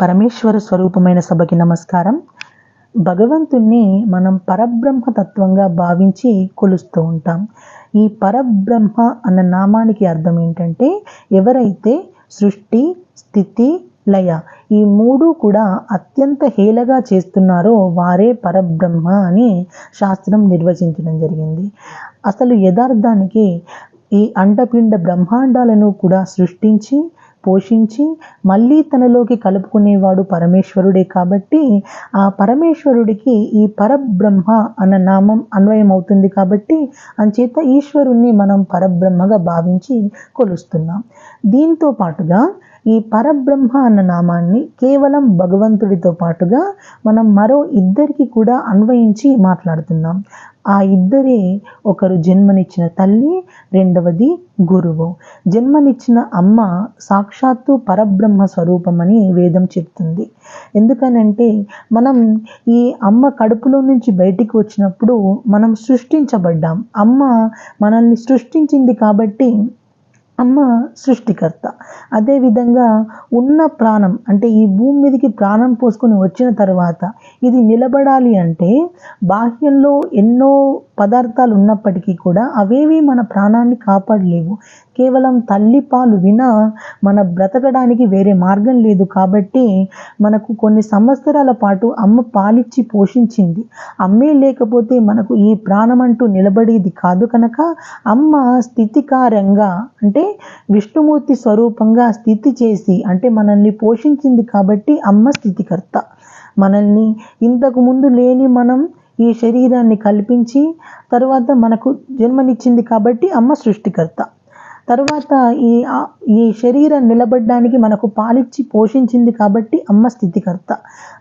పరమేశ్వర స్వరూపమైన సభకి నమస్కారం. భగవంతుణ్ణి మనం పరబ్రహ్మ తత్వంగా భావించి కొలుస్తూ ఉంటాం. ఈ పరబ్రహ్మ అన్న నామానికి అర్థం ఏంటంటే ఎవరైతే సృష్టి స్థితి లయ ఈ మూడు కూడా అత్యంత హేళగా చేస్తున్నారో వారే పరబ్రహ్మ అని శాస్త్రం నిర్వచించడం జరిగింది. అసలు యథార్థానికి ఈ అండపిండ బ్రహ్మాండాలను కూడా సృష్టించి పోషించి మళ్ళీ తనలోకి కలుపుకునేవాడు పరమేశ్వరుడే కాబట్టి ఆ పరమేశ్వరుడికి ఈ పరబ్రహ్మ అన్న నామం అన్వయం అవుతుంది కాబట్టి అంచేత ఈశ్వరుణ్ణి మనం పరబ్రహ్మగా భావించి కొలుస్తున్నాం. దీంతో పాటుగా ఈ పరబ్రహ్మ అన్న నామాన్ని కేవలం భగవంతుడితో పాటుగా మనం మరో ఇద్దరికి కూడా అన్వయించి మాట్లాడుతున్నాం. ఆ ఇద్దరే ఒకరు జన్మనిచ్చిన తల్లి రెండవది గురువు. జన్మనిచ్చిన అమ్మ సాక్షాత్తు పరబ్రహ్మ స్వరూపమని వేదం చెప్తుంది. ఎందుకనంటే మనం ఈ అమ్మ కడుపులో నుంచి బయటికి వచ్చినప్పుడు మనం సృష్టించబడ్డాం. అమ్మ మనల్ని సృష్టించింది కాబట్టి అమ్మ సృష్టికర్త. అదేవిధంగా ఉన్న ప్రాణం అంటే ఈ భూమి మీదకి ప్రాణం పోసుకొని వచ్చిన తర్వాత ఇది నిలబడాలి అంటే బాహ్యంలో ఎన్నో పదార్థాలు ఉన్నప్పటికీ కూడా అవేవి మన ప్రాణాన్ని కాపాడలేవు. కేవలం తల్లి పాలు వినా మన బ్రతకడానికి వేరే మార్గం లేదు కాబట్టి మనకు కొన్ని సంవత్సరాల పాటు అమ్మ పాలిచ్చి పోషించింది. అమ్మే లేకపోతే మనకు ఈ ప్రాణం అంటూ నిలబడేది కాదు కనుక అమ్మ స్థితికారంగా అంటే విష్ణుమూర్తి స్వరూపంగా స్థితి చేసి అంటే మనల్ని పోషించింది కాబట్టి అమ్మ స్థితికర్త. మనల్ని ఇంతకు ముందు లేని మనం ఈ శరీరాన్ని కల్పించి తర్వాత మనకు జన్మనిచ్చింది కాబట్టి అమ్మ సృష్టికర్త. తర్వాత ఈ ఈ శరీరం నిలబడడానికి మనకు పాలిచ్చి పోషించింది కాబట్టి అమ్మ స్థితికర్త.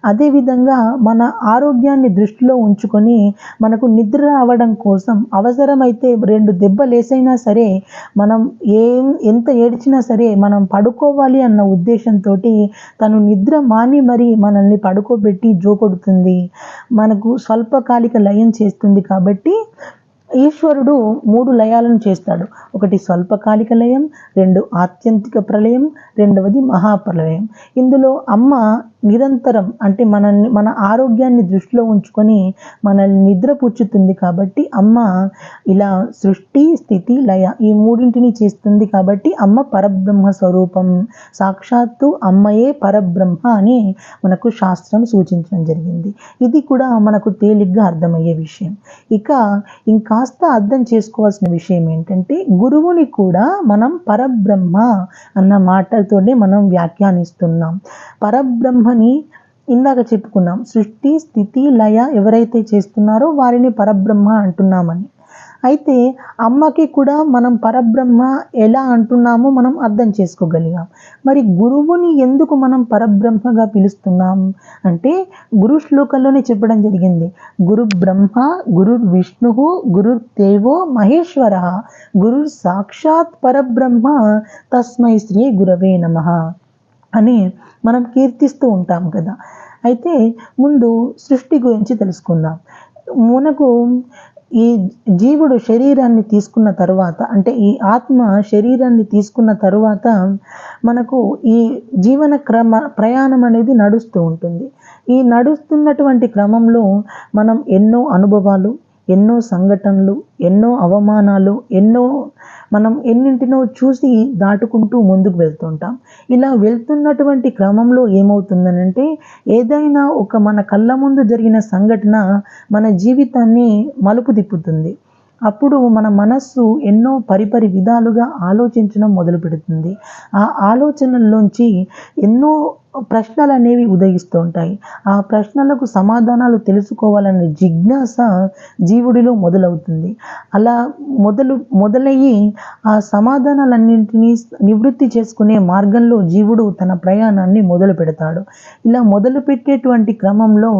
అదేవిధంగా మన ఆరోగ్యాన్ని దృష్టిలో ఉంచుకొని మనకు నిద్ర రావడం కోసం అవసరమైతే రెండు దెబ్బలేసైనా సరే మనం ఏం ఎంత ఏడ్చినా సరే మనం పడుకోవాలి అన్న ఉద్దేశంతో తను నిద్ర మాని మరి మనల్ని పడుకోబెట్టి జోకొడుతుంది మనకు స్వల్పకాలిక లయం చేస్తుంది కాబట్టి ఈశ్వరుడు మూడు లయాలను చేస్తాడు. ఒకటి స్వల్పకాలిక లయం రెండు ఆత్యంతిక ప్రళయం రెండవది మహాప్రళయం. ఇందులో అమ్మ నిరంతరం అంటే మనల్ని మన ఆరోగ్యాన్ని దృష్టిలో ఉంచుకొని మనల్ని నిద్రపుచ్చుతుంది కాబట్టి అమ్మ ఇలా సృష్టి స్థితి లయ ఈ మూడింటిని చేస్తుంది కాబట్టి అమ్మ పరబ్రహ్మ స్వరూపం. సాక్షాత్తు అమ్మయే పరబ్రహ్మ అని మనకు శాస్త్రం సూచించడం జరిగింది. ఇది కూడా మనకు తేలిగ్గా అర్థమయ్యే విషయం. ఇక ఇంకాస్త అర్థం చేసుకోవాల్సిన విషయం ఏంటంటే గురువుని కూడా మనం పరబ్రహ్మ అన్న మాటలతోనే మనం వ్యాఖ్యానిస్తున్నాం. పరబ్రహ్మ బ్రహ్మని ఇందాక చెప్పుకున్నాం. సృష్టి స్థితి లయ ఎవరైతే చేస్తున్నారో వారిని పరబ్రహ్మ అంటున్నామని. అయితే అమ్మకి కూడా మనం పరబ్రహ్మ ఎలా అంటున్నామో మనం అర్థం చేసుకోగలిగాం. మరి గురువుని ఎందుకు మనం పరబ్రహ్మగా పిలుస్తున్నాం? అంటే గురు శ్లోకంలోనే చెప్పడం జరిగింది. గురు బ్రహ్మ గురు విష్ణు గురు దేవో మహేశ్వర గురు సాక్షాత్ పరబ్రహ్మ తస్మై శ్రీ గురవే నమ. అని మనం కీర్తిస్తూ ఉంటాం కదా. అయితే ముందు సృష్టి గురించి తెలుసుకుందాం. మనకు ఈ జీవుడు శరీరాన్ని తీసుకున్న తర్వాత అంటే ఈ ఆత్మ శరీరాన్ని తీసుకున్న తర్వాత మనకు ఈ జీవన క్రమ ప్రయాణం అనేది నడుస్తూ ఉంటుంది. ఈ నడుస్తున్నటువంటి క్రమంలో మనం ఎన్నో అనుభవాలు ఎన్నో సంఘటనలు ఎన్నో అవమానాలు ఎన్నో మనం ఎన్నింటినో చూసి దాటుకుంటూ ముందుకు వెళ్తుంటాం. ఇలా వెళ్తున్నటువంటి క్రమంలో ఏమవుతుందనంటే ఏదైనా ఒక మన కళ్ళ ముందు జరిగిన సంఘటన మన జీవితాన్ని మలుపు తిప్పుతుంది. అప్పుడు మన మనస్సు ఎన్నో పరిపరి విధాలుగా ఆలోచించడం మొదలు పెడుతుంది ఆ ఆలోచనల్లోంచి ఎన్నో ప్రశ్నలు అనేవి ఉదయిస్తూ ఉంటాయి ఆ ప్రశ్నలకు సమాధానాలు తెలుసుకోవాలనే జిజ్ఞాస జీవుడిలో మొదలవుతుంది. అలా మొదలు మొదలయ్యి ఆ సమాధానాలన్నింటినీ నివృత్తి చేసుకునే మార్గంలో జీవుడు తన ప్రయాణాన్ని మొదలు పెడతాడు ఇలా మొదలు పెట్టేటువంటి క్రమంలో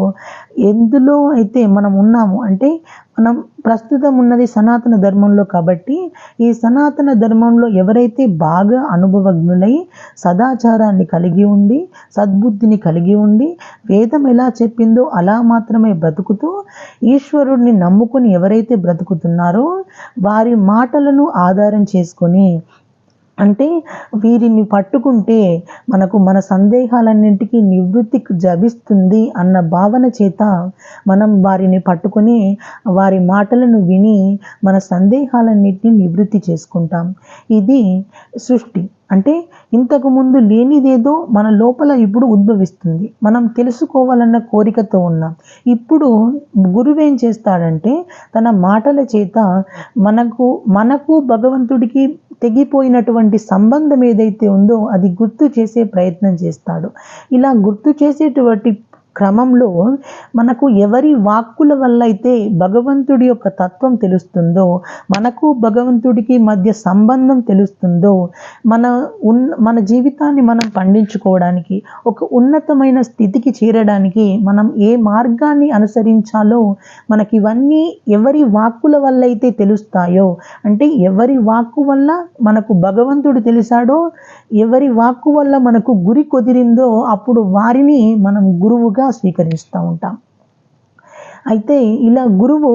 ఎందులో అయితే మనం ఉన్నాము అంటే మనం ప్రస్తుతం ఉన్నది సనాతన ధర్మంలో కాబట్టి ఈ సనాతన ధర్మంలో ఎవరైతే బాగా అనుభవజ్ఞులై సదాచారాన్ని కలిగి ఉండి సద్బుద్ధిని కలిగి ఉండి వేదం ఎలా చెప్పిందో అలా మాత్రమే బ్రతుకుతూ ఈశ్వరుడిని నమ్ముకుని ఎవరైతే బ్రతుకుతున్నారో వారి మాటలను ఆధారం చేసుకొని అంటే వీరిని పట్టుకుంటే మనకు మన సందేహాలన్నింటికీ నివృత్తి జభిస్తుంది అన్న భావన చేత మనం వారిని పట్టుకొని వారి మాటలను విని మన సందేహాలన్నింటినీ నివృత్తి చేసుకుంటాం. ఇది సృష్టి. అంటే ఇంతకుముందు లేనిదేదో మన లోపల ఇప్పుడు ఉద్భవిస్తుంది. మనం తెలుసుకోవాలన్న కోరికతో ఉన్నాం. ఇప్పుడు గురువు ఏం చేస్తాడంటే తన మాటల చేత మనకు మనకు భగవంతుడికి తెగిపోయినటువంటి సంబంధం ఏదైతే ఉందో అది గుర్తు చేసే ప్రయత్నం చేస్తాడు. ఇలా గుర్తు చేసేటువంటి క్రమంలో మనకు ఎవరి వాక్కుల వల్ల అయితే భగవంతుడి యొక్క తత్వం తెలుస్తుందో మనకు భగవంతుడికి మధ్య సంబంధం తెలుస్తుందో మన ఉన్ మన జీవితాన్ని మనం పండించుకోవడానికి ఒక ఉన్నతమైన స్థితికి చేరడానికి మనం ఏ మార్గాన్ని అనుసరించాలో మనకి ఇవన్నీ ఎవరి వాక్కుల వల్ల అయితే తెలుస్తాయో అంటే ఎవరి వాక్కు వల్ల మనకు భగవంతుడు తెలిసాడో ఎవరి వాక్కు వల్ల మనకు గురి కుదిరిందో అప్పుడు వారిని మనం గురువుగా స్వీకరిస్తూ ఉంటాం. అయితే ఇలా గురువు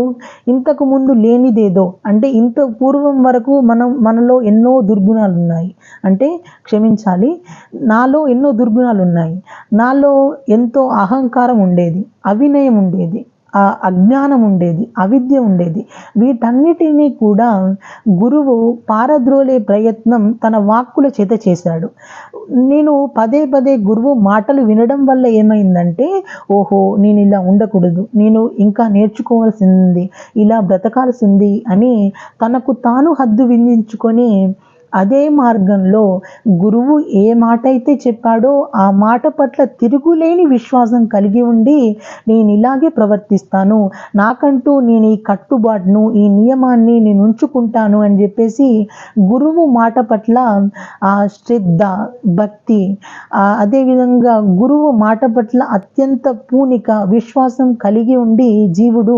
ఇంతకు ముందు లేనిదేదో అంటే ఇంత పూర్వం వరకు మనం మనలో ఎన్నో దుర్గుణాలు ఉన్నాయి అంటే క్షమించాలి నాలో ఎన్నో దుర్గుణాలు ఉన్నాయి నాలో ఎంతో అహంకారం ఉండేది అవినయం ఉండేది. అజ్ఞానం ఉండేది అవిద్య ఉండేది. వీటన్నిటినీ కూడా గురువు పారద్రోలే ప్రయత్నం తన వాక్కుల చేత చేశాడు. నేను పదే పదే గురువు మాటలు వినడం వల్ల ఏమైందంటే ఓహో నేను ఇలా ఉండకూడదు నేను ఇంకా నేర్చుకోవాల్సింది ఇలా బ్రతకాల్సింది అని తనకు తాను హద్దు విధించుకొని అదే మార్గంలో గురువు ఏ మాట అయితే చెప్పాడో ఆ మాట పట్ల తిరుగులేని విశ్వాసం కలిగి ఉండి నేను ఇలాగే ప్రవర్తిస్తాను. నాకంటూ నేను ఈ కట్టుబాటును ఈ నియమాన్ని నేను ఉంచుకుంటాను అని చెప్పేసి గురువు మాట పట్ల ఆ శ్రద్ధ భక్తి అదేవిధంగా గురువు మాట పట్ల అత్యంత పూనిక విశ్వాసం కలిగి ఉండి జీవుడు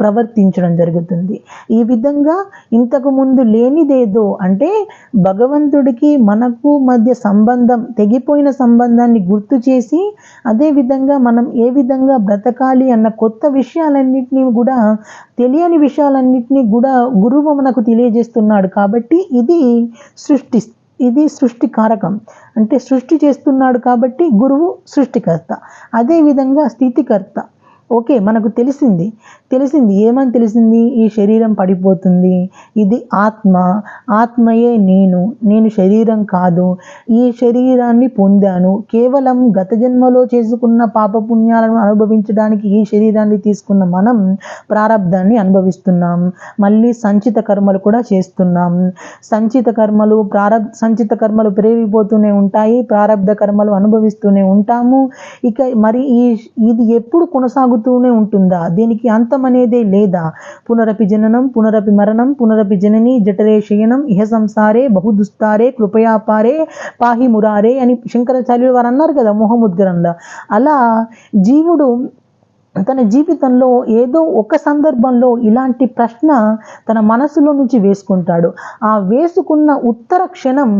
ప్రవర్తించడం జరుగుతుంది. ఈ విధంగా ఇంతకు ముందు లేనిదేదో అంటే భగవంతుడికి మనకు మధ్య సంబంధం తెగిపోయిన సంబంధాన్ని గుర్తు చేసి అదేవిధంగా మనం ఏ విధంగా బ్రతకాలి అన్న కొత్త విషయాలన్నింటినీ కూడా తెలియని విషయాలన్నింటినీ కూడా గురువు మనకు తెలియజేస్తున్నాడు. కాబట్టి ఇది సృష్టి ఇది సృష్టి కారకం. అంటే సృష్టి చేస్తున్నాడు కాబట్టి గురువు సృష్టికర్త. అదేవిధంగా స్థితికర్త. ఓకే మనకు తెలిసింది. తెలిసింది ఏమని తెలిసింది? ఈ శరీరం పడిపోతుంది. ఇది ఆత్మ. ఆత్మయే నేను. నేను శరీరం కాదు. ఈ శరీరాన్ని పొందాను. కేవలం గత జన్మలో చేసుకున్న పాపపుణ్యాలను అనుభవించడానికి ఈ శరీరాన్ని తీసుకున్న మనం ప్రారంధాన్ని అనుభవిస్తున్నాం. మళ్ళీ సంచిత కర్మలు కూడా చేస్తున్నాం. సంచిత కర్మలు ప్రారబ్ సంచిత కర్మలు పెరిగిపోతూనే ఉంటాయి. ప్రారంధ కర్మలు అనుభవిస్తూనే ఉంటాము. ఇక మరి ఈ ఇది ఎప్పుడు కొనసాగుతూనే ఉంటుందా? దీనికి అంతం అనేదే లేదా? పునరపి జననం పునరపి మరణం పునరపి జనని జఠరే శయనం ఇహ సంసారే బహుదుస్తారే కృపయాపారే పాహి మురారే అని శంకరాచార్యులు వారు అన్నారు కదా మొహముద్గరంలో. అలా జీవుడు తన జీవితంలో ఏదో ఒక సందర్భంలో ఇలాంటి ప్రశ్న తన మనసులో నుంచి వేసుకుంటాడు. ఆ వేసుకున్న ఉత్తర క్షణం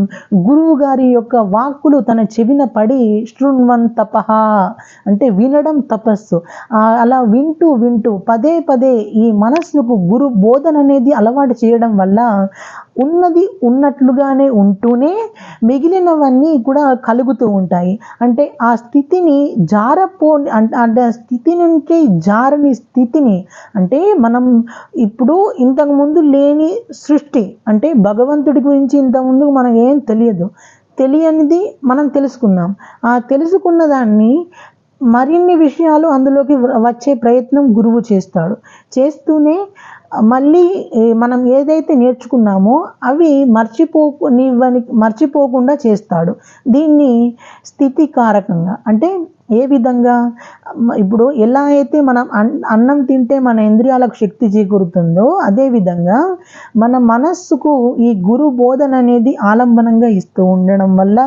గురువు గారి యొక్క వాక్కులు తన చెవిన పడి శృణ్వన్ తపహ అంటే వినడం తపస్సు. అలా వింటూ వింటూ పదే పదే ఈ మనస్సుకు గురు బోధన అనేది అలవాటు చేయడం వల్ల ఉన్నది ఉన్నట్లుగానే ఉంటూనే మిగిలినవన్నీ కూడా కలుగుతూ ఉంటాయి. అంటే ఆ స్థితిని జారపో అంటే ఆ స్థితి నుంచి జారని స్థితిని అంటే మనం ఇప్పుడు ఇంతకుముందు లేని సృష్టి అంటే భగవంతుడి గురించి ఇంతకుముందు మనకు ఏం తెలియదు. తెలియనిది మనం తెలుసుకున్నాం. ఆ తెలుసుకున్న దాన్ని మరిన్ని విషయాలు అందులోకి వచ్చే ప్రయత్నం గురువు చేస్తాడు. చేస్తూనే మళ్ళీ మనం ఏదైతే నేర్చుకున్నామో అవి మర్చిపోకు మర్చిపోకుండా చేస్తాడు. దీన్ని స్థితి కారకంగా అంటే ఏ విధంగా? ఇప్పుడు ఎలా అయితే మనం అన్- అన్నం తింటే మన ఇంద్రియాలకు శక్తి చేకూరుతుందో అదేవిధంగా మన మనస్సుకు ఈ గురు బోధన అనేది ఆలంబనంగా ఇస్తూ ఉండడం వల్ల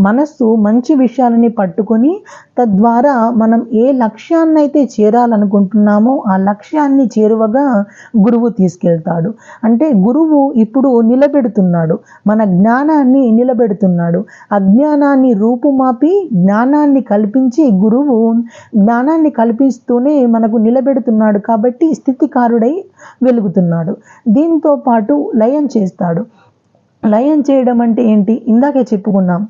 మనస్సు మంచి విషయాలని పట్టుకొని తద్వారా మనం ఏ లక్ష్యాన్ని అయితే చేరాలనుకుంటున్నామో ఆ లక్ష్యాన్ని చేరువగా గురువు తీసుకెళ్తాడు. అంటే గురువు ఇప్పుడు నిలబెడుతున్నాడు. మన జ్ఞానాన్ని నిలబెడుతున్నాడు. అజ్ఞానాన్ని రూపుమాపి జ్ఞానాన్ని కల్పించి గురువు జ్ఞానాన్ని కల్పిస్తూనే మనకు నిలబెడుతున్నాడు కాబట్టి స్థితికారుడై వెలుగుతున్నాడు. దీంతో పాటు లయం చేస్తాడు. లయం చేయడం అంటే ఏంటి? ఇందాకే చెప్పుకున్నాం.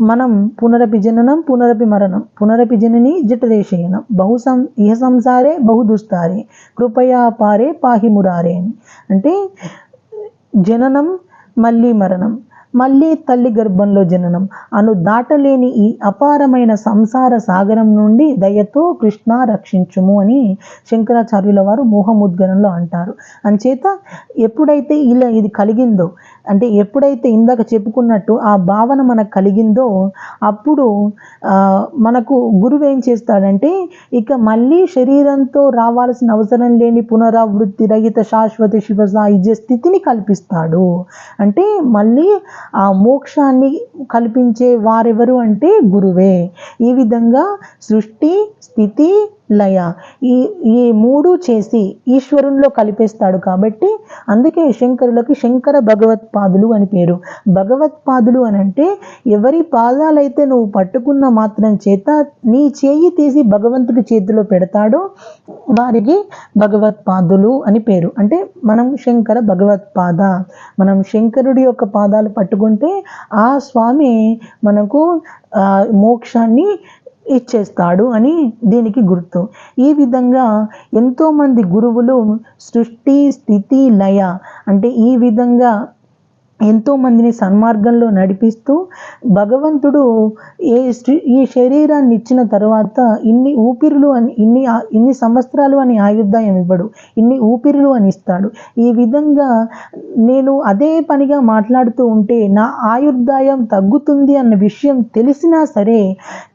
మనం పునరపి జననం పునరపి మరణం పునరపి జనని జఠరేషయనం బహు సం ఇహ సంసారే బహు దుస్తారే. కృపయా పారే పాహి మురారే అని. అంటే జననం మళ్ళీ మరణం. మళ్ళీ తల్లి గర్భంలో జననం. అను దాటలేని ఈ అపారమైన సంసార సాగరం నుండి దయతో కృష్ణ రక్షించుము అని శంకరాచార్యుల వారు మోహముద్గరంలో అంటారు. అంచేత ఎప్పుడైతే ఇలా ఇది కలిగిందో అంటే ఎప్పుడైతే ఇందాక చెప్పుకున్నట్టు ఆ భావన మనకు కలిగిందో అప్పుడు మనకు గురువు ఏం చేస్తాడంటే ఇక మళ్ళీ శరీరంతో రావాల్సిన అవసరం లేని పునరావృత్తి రహిత శాశ్వత శివ సాయుధ్య స్థితిని కల్పిస్తాడు. అంటే మళ్ళీ ఆ మోక్షాన్ని కల్పించే వారెవరు అంటే గురువే. ఈ విధంగా సృష్టి స్థితి లయ. ఈ ఈ మూడు చేసి ఈశ్వరునిలో కలిపేస్తాడు కాబట్టి అందుకే శంకరులకు శంకర భగవత్పాదులు అని పేరు. భగవత్పాదులు అని అంటే ఎవరి పాదాలైతే నువ్వు పట్టుకున్న మాత్రం చేత నీ చేయి తీసి భగవంతుడి చేతిలో పెడతాడో వారికి భగవత్పాదులు అని పేరు. అంటే మనం శంకర భగవత్పాద మనం శంకరుడి యొక్క పాదాలు పట్టుకుంటే ఆ స్వామి మనకు ఆ, మోక్షాన్ని ఇచ్చేస్తాడు అని దీనికి గుర్తు. ఈ విధంగా ఎంతోమంది గురువులు సృష్టి స్థితి లయ అంటే ఈ విధంగా ఎంతో మందిని సన్మార్గంలో నడిపిస్తూ భగవంతుడు ఏ ఈ శరీరాన్ని ఇచ్చిన తర్వాత ఇన్ని ఊపిరులు అని ఇన్ని ఇన్ని సంవత్సరాలు అని ఆయుర్దాయం ఇవ్వడు. ఇన్ని ఊపిరులు అని ఇస్తాడు. ఈ విధంగా నేను అదే పనిగా మాట్లాడుతూ ఉంటే నా ఆయుర్దాయం తగ్గుతుంది అన్న విషయం తెలిసినా సరే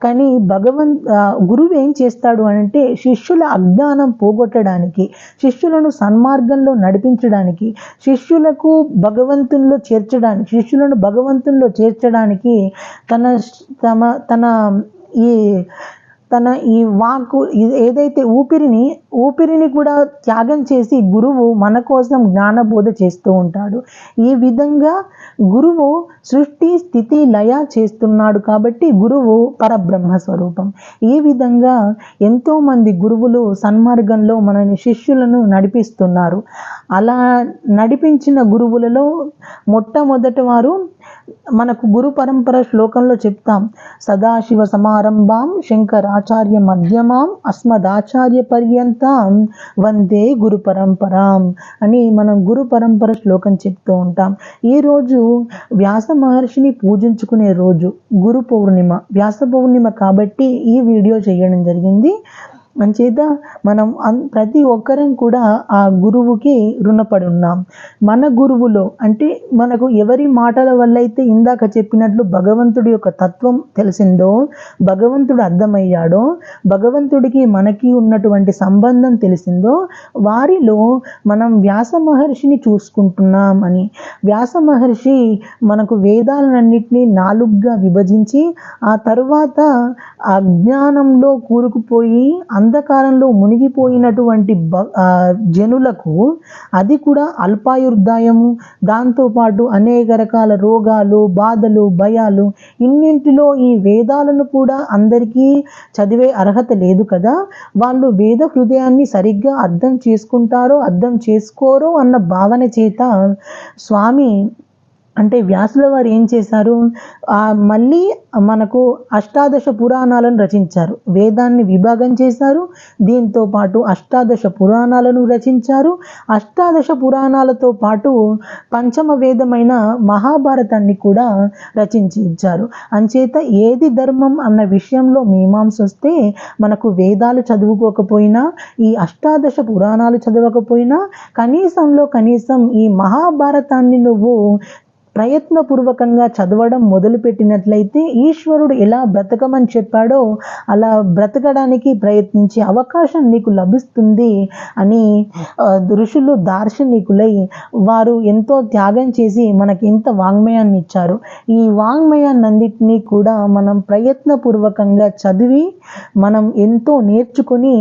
కానీ భగవంత్ గురువు ఏం చేస్తాడు అని అంటే శిష్యుల అజ్ఞానం పోగొట్టడానికి శిష్యులను సన్మార్గంలో నడిపించడానికి శిష్యులకు భగవంతుల్లో చేర్చడానికి శిష్యులను భగవంతుల్లో చేర్చడానికి తన తమ తన ఈ తన ఈ వాక్కు ఇది ఏదైతే ఊపిరిని ఊపిరిని కూడా త్యాగం చేసి గురువు మన కోసం జ్ఞానబోధ చేస్తూ ఉంటాడు. ఈ విధంగా గురువు సృష్టి స్థితి లయ చేస్తున్నాడు కాబట్టి గురువు పరబ్రహ్మ స్వరూపం. ఈ విధంగా ఎంతోమంది గురువులు సన్మార్గంలో మనని శిష్యులను నడిపిస్తున్నారు. అలా నడిపించిన గురువులలో మొట్టమొదటి వారు మనకు గురు పరంపర శ్లోకంలో చెప్తాం. సదాశివ సమారంభాం శంకరాచార్య మధ్యమాం అస్మదాచార్య పర్యంతం వందే గురు పరంపరాం అని మనం గురు పరంపర శ్లోకం చెప్తూ ఉంటాం. ఈ రోజు వ్యాస మహర్షిని పూజించుకునే రోజు గురు పౌర్ణిమ. వ్యాస పౌర్ణిమ కాబట్టి ఈ వీడియో చేయడం జరిగింది. అంచేత మనం ప్రతి ఒక్కరం కూడా ఆ గురువుకి రుణపడి ఉన్నాం. మన గురువులో అంటే మనకు ఎవరి మాటల వల్ల అయితే ఇందాక చెప్పినట్లు భగవంతుడి యొక్క తత్వం తెలిసిందో భగవంతుడు అర్థమయ్యాడో భగవంతుడికి మనకి ఉన్నటువంటి సంబంధం తెలిసిందో వారిలో మనం వ్యాస మహర్షిని చూసుకుంటున్నాం అని. వ్యాస మహర్షి మనకు వేదాలన్నింటినీ నాలుగుగా విభజించి ఆ తర్వాత అజ్ఞానంలో కూరుకుపోయి అంధకారంలో మునిగిపోయినటువంటి బ- జనులకు అది కూడా అల్పాయుర్దాయము. దాంతోపాటు అనేక రకాల రోగాలు బాధలు భయాలు ఇన్నింటిలో ఈ వేదాలను కూడా అందరికీ చదివే అర్హత లేదు కదా. వాళ్ళు వేద హృదయాన్ని సరిగ్గా అర్థం చేసుకుంటారో అర్థం చేసుకోరో అన్న భావన చేత స్వామి అంటే వ్యాసుల వారు ఏం చేశారు? మళ్ళీ మనకు అష్టాదశ పురాణాలను రచించారు. వేదాన్ని విభాగం చేశారు. దీంతో పాటు అష్టాదశ పురాణాలను రచించారు. అష్టాదశ పురాణాలతో పాటు పంచమ వేదమైన మహాభారతాన్ని కూడా రచించి ఇచ్చారు అంచేత ఏది ధర్మం అన్న విషయంలో మీమాంస వస్తే మనకు వేదాలు చదువుకోకపోయినా ఈ అష్టాదశ పురాణాలు చదవకపోయినా కనీసంలో కనీసం ఈ మహాభారతాన్ని నువ్వు ప్రయత్నపూర్వకంగా చదవడం మొదలుపెట్టినట్లయితే ఈశ్వరుడు ఎలా బ్రతకమని చెప్పాడో అలా బ్రతకడానికి ప్రయత్నించే అవకాశం నీకు లభిస్తుంది అని ఋషులు దార్శనికులై వారు ఎంతో త్యాగం చేసి మనకి ఎంత వాంగ్మయాన్ని ఇచ్చారు ఈ వాంగ్మయాన్నింటినీ కూడా మనం ప్రయత్నపూర్వకంగా చదివి మనం ఎంతో నేర్చుకొని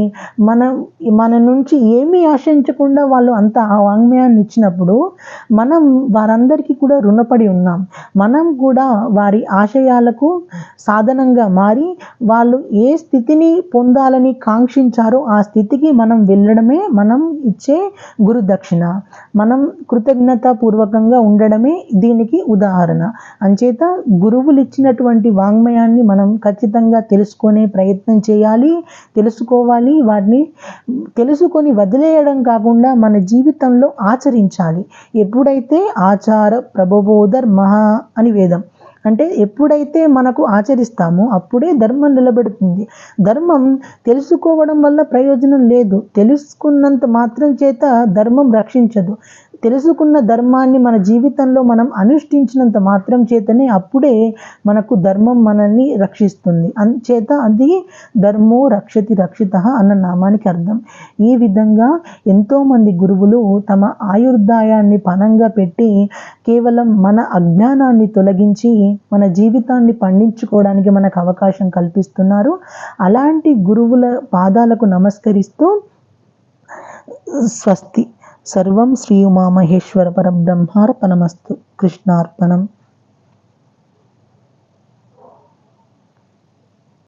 మనం మన నుంచి ఏమీ ఆశించకుండా వాళ్ళు అంత ఆ వాంగ్మయాన్ని ఇచ్చినప్పుడు మనం వారందరికీ కూడా రుణ రుణపడి ఉన్నాం. మనం కూడా వారి ఆశయాలకు సాధనంగా మారి వాళ్ళు ఏ స్థితిని పొందాలని కాంక్షించారో ఆ స్థితికి మనం వెళ్ళడమే మనం ఇచ్చే గురు దక్షిణ. మనం కృతజ్ఞత పూర్వకంగా ఉండడమే దీనికి ఉదాహరణ. అంచేత గురువులు ఇచ్చినటువంటి వాంగ్మయాన్ని మనం ఖచ్చితంగా తెలుసుకునే ప్రయత్నం చేయాలి తెలుసుకోవాలి వాటిని తెలుసుకొని వదిలేయడం కాకుండా మన జీవితంలో ఆచరించాలి. ఎప్పుడైతే ఆచార ప్రభబోధర్ మహా అని వేదం. అంటే ఎప్పుడైతే మనకు ఆచరిస్తామో అప్పుడే ధర్మం నిలబెడుతుంది. ధర్మం తెలుసుకోవడం వల్ల ప్రయోజనం లేదు. తెలుసుకున్నంత మాత్రం చేత ధర్మం రక్షించదు. తెలుసుకున్న ధర్మాన్ని మన జీవితంలో మనం అనుష్ఠించినంత మాత్రం చేతనే అప్పుడే మనకు ధర్మం మనల్ని రక్షిస్తుంది. అందుచేత అది ధర్మో రక్షతి రక్షిత అన్న నామానికి అర్థం. ఈ విధంగా ఎంతోమంది గురువులు తమ ఆయుర్దాయాన్ని పనంగా పెట్టి కేవలం మన అజ్ఞానాన్ని తొలగించి మన జీవితాన్ని పండించుకోవడానికి మనకు అవకాశం కల్పిస్తున్నారు. అలాంటి గురువుల పాదాలకు నమస్కరిస్తూ స్వస్తి. సర్వం శ్రీ ఉమామహేశ్వర పరబ్రహ్మార్పణమస్తు. కృష్ణార్పణం.